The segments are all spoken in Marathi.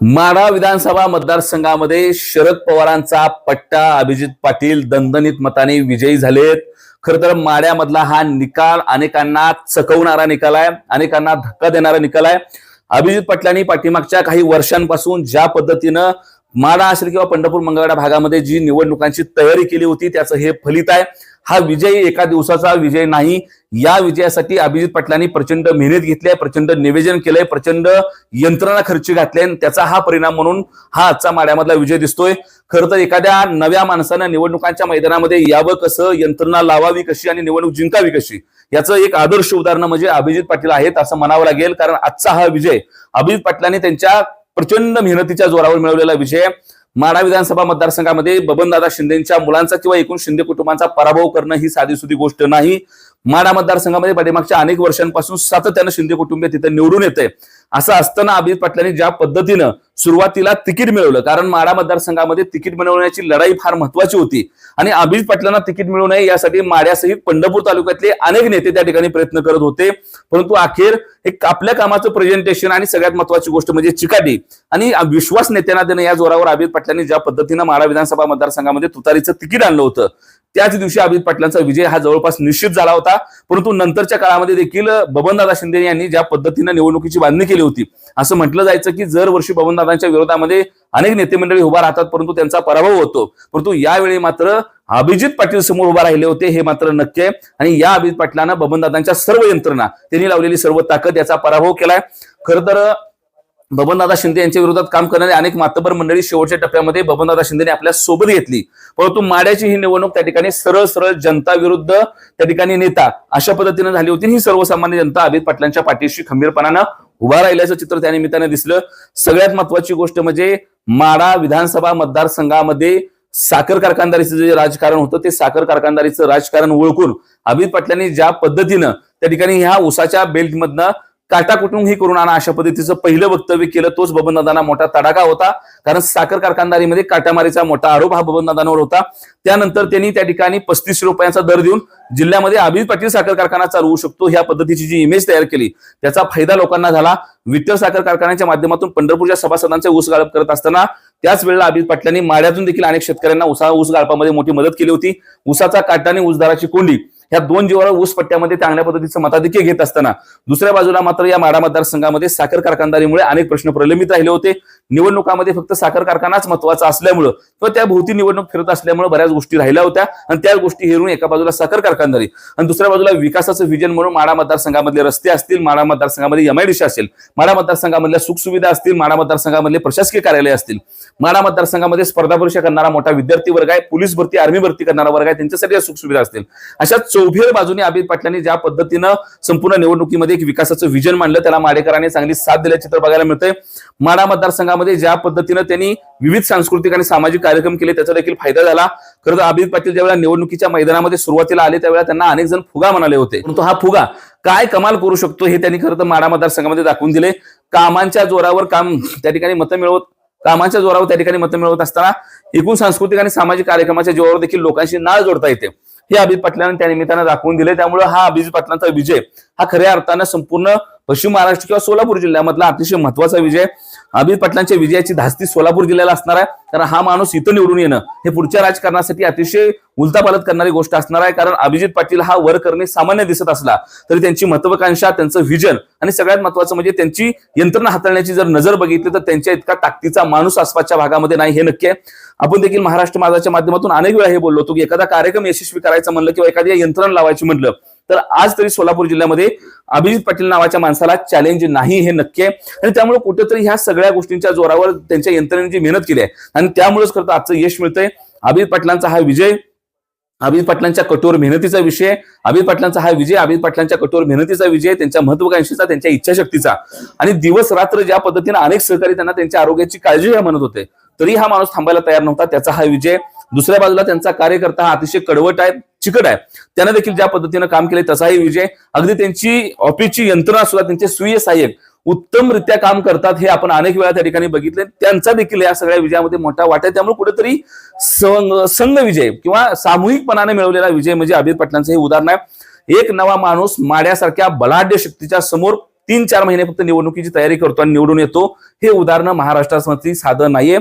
माढा विधानसभा मतदारसंघामध्ये शरद पवारांचा पट्टा अभिजित पाटील दणदणीत मताने विजयी झालेत. खर तर माड्यामधला हा निकाल अनेकांना चकवणारा निकाल आहे अनेकांना धक्का देणारा निकाल आहे. अभिजित पाटलांनी पाठीमागच्या काही वर्षांपासून ज्या पद्धतीनं माडा असेल किंवा पंढरपूर मंगळवाडा भागामध्ये जी निवडणुकांची तयारी केली होती त्याचं हे फलित आहे. हा विजय एका दिवसाचा विजय नाही. या विजयासाठी अभिजित पाटलांनी प्रचंड मेहनत घेतली आहे प्रचंड निवेदन केलंय प्रचंड यंत्रणा खर्च घातले आणि त्याचा हा परिणाम म्हणून हा आजचा माड्यामधला विजय दिसतोय. खरं तर एखाद्या नव्या माणसानं निवडणुकांच्या मैदानामध्ये यावं कसं यंत्रणा लावावी कशी आणि निवडणूक जिंकावी कशी याचं एक आदर्श उदाहरण म्हणजे अभिजित पाटील आहेत असं म्हणावं लागेल. कारण आजचा हा विजय अभिजित पाटलांनी त्यांच्या प्रचंड मेहनतीच्या जोरावर मिळवलेला विजय. माढा विधानसभा मतदारसंघामध्ये बबनदादा शिंदेच्या मुलांचा किंवा एकूण शिंदे कुटुंबांचा पराभव करणं ही साधीसुधी गोष्ट नाही. माडा मतदारसंघामध्ये पाठीमागच्या अनेक वर्षांपासून सातत्यानं शिंदे कुटुंबीय तिथे निवडून येते असं असताना अभिजित पाटलांनी ज्या पद्धतीनं सुरुवातीला तिकीट मिळवलं कारण माडा मतदारसंघामध्ये तिकीट मिळवण्याची लढाई फार महत्वाची होती. आणि अभिजित पाटलांना तिकीट मिळू नये यासाठी माड्यासहित पंढरपूर तालुक्यातले अनेक नेते त्या ठिकाणी प्रयत्न करत होते. परंतु अखेर एक आपल्या कामाचं प्रेझेंटेशन आणि सगळ्यात महत्वाची गोष्ट म्हणजे चिकाटी. आणि विश्वास नेत्यांना देणं या जोरावर अभिजित पाटलांनी ज्या पद्धतीनं माडा विधानसभा मतदारसंघामध्ये तुतारीचं तिकीट आणलं होतं त्याच दिवशी अभिजित पाटलांचा विजय हा जवळपास निश्चित झाला होता. परंतु नंतरच्या काळामध्ये देखील बबनदादा शिंदे यांनी ज्या पद्धतीनं निवडणुकीची बांधणी केली होती असं म्हटलं जायचं की जर वर्षी बबनदादांच्या विरोधामध्ये अनेक नेते मंडळी उभा राहतात परंतु त्यांचा पराभव होतो. परंतु यावेळी मात्र अभिजित पाटील समोर उभा राहिले होते हे मात्र नक्की आहे. आणि या अभिजित पाटलानं बबनदादांच्या सर्व यंत्रणा त्यांनी लावलेली सर्व ताकद याचा पराभव केलाय. खरं तर बबनदादा शिंदे यांच्या विरोधात काम करणारे अनेक मातबर मंडळी शेवटच्या टप्प्यामध्ये बबनदादा शिंदेने आपल्यासोबत घेतली. परंतु माड्याची ही निवडणूक त्या ठिकाणी सरळ सरळ जनता विरुद्ध त्या ठिकाणी नेता अशा पद्धतीने झाली होती. ही सर्वसामान्य जनता अभित पाटलांच्या पाठीशी खंबीरपणानं उभा राहिल्याचं चित्र त्या निमित्ताने दिसलं. सगळ्यात महत्वाची गोष्ट म्हणजे माडा विधानसभा मतदारसंघामध्ये साखर कारखानदारीचं जे राजकारण होतं ते साखर कारखानदारीचं राजकारण ओळखून अभित पाटलांनी ज्या पद्धतीनं त्या ठिकाणी ह्या उसाच्या बेल्टमधनं काटा कुटुंब ही करून आणा अशा पद्धतीचं पहिलं वक्तव्य केलं. तोच बबनदादांना मोठा तडाखा होता. कारण साखर कारखानदारीमध्ये काटामारीचा मोठा आरोप हा बबनदादांवर होता. त्यानंतर त्यांनी त्या ठिकाणी पस्तीस रुपयांचा दर देऊन जिल्ह्यामध्ये अभिजित पाटील साखर कारखाना चालवू होऊ शकतो ह्या पद्धतीची जी इमेज तयार केली. त्याचा फायदा लोकांना झाला. विठ्ठल साखर कारखान्याच्या माध्यमातून पंढरपूरच्या सभासदांचे ऊस गाळप करत असताना त्याच वेळेला अभिजित पाटलांनी माड्यातून देखील अनेक शेतकऱ्यांना उसा ऊस गाळपामध्ये मोठी मदत केली होती. उसाचा काटा आणि ऊसदाराची कोंडी ह्या दोन जीवावर ऊस पट्ट्यामध्ये चांगल्या पद्धतीचं मताधिक्य घेत असताना दुसऱ्या बाजूला मात्र या माडा मतदारसंघामध्ये साखर कारखानदारीमुळे अनेक प्रश्न प्रलंबित राहिले होते. निवडणुकामध्ये फक्त साखर कारखानाच महत्त्वाचा असल्यामुळं किंवा त्या भोवती निवडणूक फिरत असल्यामुळे बऱ्याच गोष्टी राहिल्या होत्या आणि त्या गोष्टी हेरून एका बाजूला साखर कारखानदारी आणि दुसऱ्या बाजूला विकासाचं विजन म्हणून माडा मतदारसंघामधले रस्ते असतील माडा मतदारसंघामध्ये एमआयडीसी असेल माडा मतदारसंघामधल्या सुखसुविधा असतील माडा मतदारसंघामधले प्रशासकीय कार्यालय असतील माडा मतदारसंघामध्ये स्पर्धा परीक्षा करणारा मोठा विद्यार्थी वर्ग आहे पोलीस भरती आर्मी भरती करणारा वर्ग आहे त्यांच्यासाठी या सुखसुविधा असतील. अशा चौभेर बाजूने अभित पाटलांनी ज्या पद्धतीनं संपूर्ण निवडणुकीमध्ये एक विकासाचं विजन मांडलं त्याला माडेकरांनी चांगली साथ दिल्याचे चित्र बघायला मिळतंय. माडा मतदारसंघामध्ये ज्या पद्धतीनं त्यांनी विविध सांस्कृतिक आणि सामाजिक कार्यक्रम केले त्याचा देखील फायदा झाला. खरं तर अभित पाटील ज्यावेळेला निवडणुकीच्या मैदानामध्ये सुरुवातीला आले त्यावेळेला त्यांना अनेक जण फुगा म्हणाले होते. परंतु हा फुगा काय कमाल करू शकतो हे त्यांनी खरं तर माडा मतदारसंघामध्ये दाखवून दिले. कामांच्या जोरावर काम त्या ठिकाणी मतं मिळवत कामाच्या जोरावर त्या ठिकाणी मतं मिळवत असताना एकूण सांस्कृतिक आणि सामाजिक कार्यक्रमाच्या जोरावर देखील लोकांशी नाळ जोडता येते. हे अभिजित पाटलांना त्या निमित्तानं दाखवून दिले. त्यामुळे हा अभिजित पाटलांचा विजय हा खऱ्या अर्थानं संपूर्ण पश्चिम महाराष्ट्र किंवा सोलापूर जिल्ह्यामधला अतिशय महत्त्वाचा विजय. अमित पाटलांच्या विजयाची धास्ती सोलापूर जिल्ह्याला असणार आहे. कारण हा माणूस इथं निवडून येणं हे पुढच्या राजकारणासाठी अतिशय उलतापालत करणारी गोष्ट असणार आहे. कारण अभिजित पाटील हा वर करणे सामान्य दिसत असला तरी त्यांची महत्वाकांक्षा त्यांचं व्हिजन आणि सगळ्यात महत्वाचं म्हणजे त्यांची यंत्रणा हाताळण्याची जर नजर बघितली तर त्यांच्या इतका ताकदीचा माणूस आसपासच्या भागामध्ये नाही हे नक्की आहे. आपण देखील महाराष्ट्र माझाच्या माध्यमातून अनेक वेळा हे बोललो होतो की एखादा कार्यक्रम यशस्वी करायचं म्हणलं किंवा एखाद्या यंत्रणा लावायची म्हटलं तर आज तरी सोलापूर जिल्ह्यामध्ये अभिजित पाटील नावाच्या माणसाला चॅलेंज नाही हे नक्की आहे. आणि त्यामुळे कुठेतरी ह्या सगळ्या गोष्टींच्या जोरावर त्यांच्या यंत्रणेची मेहनत केली आहे आणि त्यामुळेच खरं आजचं यश मिळतंय. अभिजित पाटलांचा हा विजय अभिजित पाटलांच्या कठोर मेहनतीचा विषय अभिजित पाटलांचा हा विजय अभिजित पाटलांच्या कठोर मेहनतीचा विजय त्यांच्या महत्वाकांक्षीचा त्यांच्या इच्छाशक्तीचा. आणि दिवस रात्र ज्या पद्धतीने अनेक सहकारी त्यांना त्यांच्या आरोग्याची काळजी घ्या म्हणत होते तरी हा माणूस थांबायला तयार नव्हता त्याचा हा विजय. दुसऱ्या बाजूला त्यांचा कार्यकर्ता हा अतिशय कडवट आहे. चिकट आहे. त्यांना देखील ज्या पद्धतीनं काम केले तसाही विजय. अगदी त्यांची ऑफिसची यंत्रणा सुद्धा त्यांचे सुय सहाय्यक उत्तमरित्या काम करतात हे आपण अनेक वेळा त्या ठिकाणी बघितले त्यांचा देखील या सगळ्या विजयामध्ये मोठा वाटा आहे. त्यामुळे कुठेतरी संघ संघ विजय किंवा सामूहिकपणाने मिळवलेला विजय म्हणजे अभित पाटलांचं हे उदाहरण आहे. एक नवा माणूस माड्यासारख्या बलाढ्य शक्तीच्या समोर तीन चार महिने फक्त निवडणुकीची तयारी करतो आणि निवडून येतो. हे उदाहरणं महाराष्ट्रासाठी साधं नाहीये.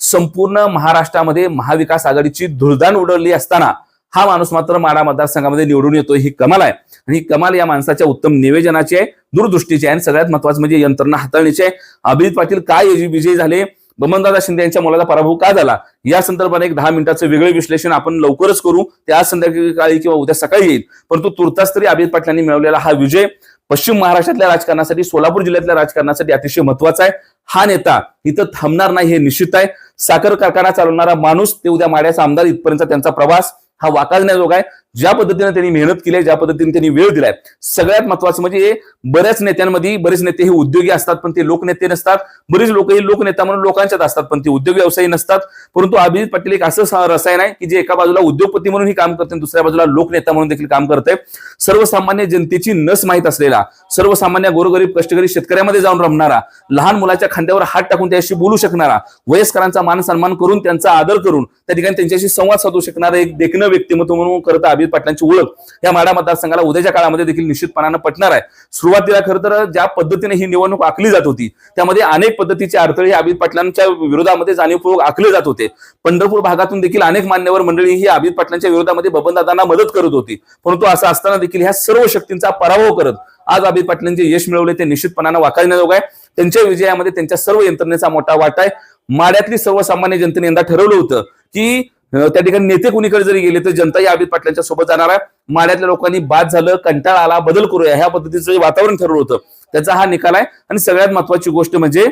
संपूर्ण महाराष्ट्रामध्ये महाविकास आघाडीची धुळदाण उडवली असताना हा माणूस मात्र माडा मतदारसंघामध्ये निवडून येतो ही कमाल आहे. आणि ही कमाल या माणसाच्या उत्तम निवेदनाची आहे दूरदृष्टीची आहे आणि सगळ्यात महत्वाचं म्हणजे यंत्रणा हाताळणीची आहे. अभिजित पाटील काय विजयी झाले? बमनदादा शिंदे यांच्या मुलाचा पराभव का झाला? या संदर्भात एक दहा मिनिटाचं वेगळे विश्लेषण आपण लवकरच करू. ते आज संध्याकाळी किंवा उद्या सकाळी येईल. परंतु तुर्तास तरी अभिजित पाटलांनी मिळवलेला हा विजय पश्चिम महाराष्ट्रातल्या राजकारणासाठी सोलापूर जिल्ह्यातल्या राजकारणासाठी अतिशय महत्त्वाचा आहे. हा नेता इथं थांबणार नाही हे निश्चित आहे. साखर कारखाना चालवणारा माणूस ते उद्या माड्याचा आमदार इथपर्यंत त्यांचा प्रवास. हा वाकाजण्याजोगा आहे ज्या पद्धतीने त्यांनी मेहनत केली ज्या पद्धतीने त्यांनी वेळ दिलाय सगळ्यात महत्वाचं म्हणजे बऱ्याच नेत्यांमध्ये बरेच नेते हे उद्योगी असतात पण ते लोकनेते नसतात. बरेच लोक हे लोकनेता म्हणून लोकांच्यात असतात पण ते उद्योग व्यवसायी नसतात. परंतु अभिजित पाटील एक असं रसायन आहे की जे एका बाजूला उद्योगपती म्हणून ही काम करते दुसऱ्या बाजूला लोकनेता म्हणून देखील काम करते सर्वसामान्य जनतेची नस माहीत असलेला सर्वसामान्य गोरगरीब कष्टकरी शेतकऱ्यामध्ये जाऊन रमणारा लहान मुलाच्या खांद्यावर हात टाकून त्याशी बोलू शकणारा वयस्करांचा मान सन्मान करून त्यांचा आदर करून त्या ठिकाणी त्यांच्याशी संवाद साधू शकणारा एक देखणं व्यक्तिमत्व म्हणून करता अमित पाटलांची ओळख या माडा मतदारसंघाला उद्याच्या काळामध्ये देखील निश्चितपणानं पटणार आहे. सुरुवातीला खरं तर ज्या पद्धतीने ही निवडणूक आखली जात होती त्यामध्ये अनेक पद्धतीचे अडथळे अमित पाटलांच्या विरोधामध्ये जाणीवपूर्वक आखले जात होते. पंढरपूर भागातून देखील अनेक मान्यवर मंडळी ही अमित पाटलांच्या विरोधामध्ये बबनदादांना मदत करत होती. परंतु असं असताना देखील ह्या सर्व शक्तींचा पराभव करत आज अमित पाटलांचे यश मिळवले ते निश्चितपणानं वाकारण्याजोग आहे. त्यांच्या विजयामध्ये त्यांच्या सर्व यंत्रणेचा मोठा वाटा आहे. माड्यातली सर्वसामान्य जनतेने यंदा ठरवलं होतं की त्या ठिकाणी नेते कुणीकडे जरी गेले तर जनता या अमित पाटलांच्या सोबत जाणार आहे. माड्यातल्या लोकांनी बाद झालं कंटाळा आला बदल करूया. ह्या पद्धतीचं जे वातावरण ठरवलं होतं त्याचा हा निकाल आहे. आणि सगळ्यात महत्वाची गोष्ट म्हणजे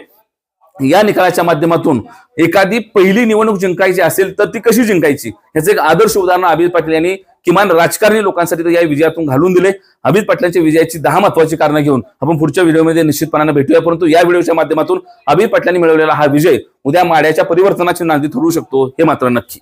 या निकालाच्या माध्यमातून एखादी पहिली निवडणूक जिंकायची असेल तर ती कशी जिंकायची? याचं एक आदर्श उदाहरण अभिजित पाटील यांनी किमान राजकारणी लोकांसाठी तर या विजयातून घालून दिले. अभिजित पाटलांच्या विजयाची दहा महत्वाची कारणं घेऊन आपण पुढच्या व्हिडिओमध्ये निश्चितपणाने भेटूया. परंतु या व्हिडिओच्या माध्यमातून अभिजित पाटलांनी मिळवलेला हा विजय उद्या माड्याच्या परिवर्तनाची नांदी ठरू शकतो हे मात्र नक्की.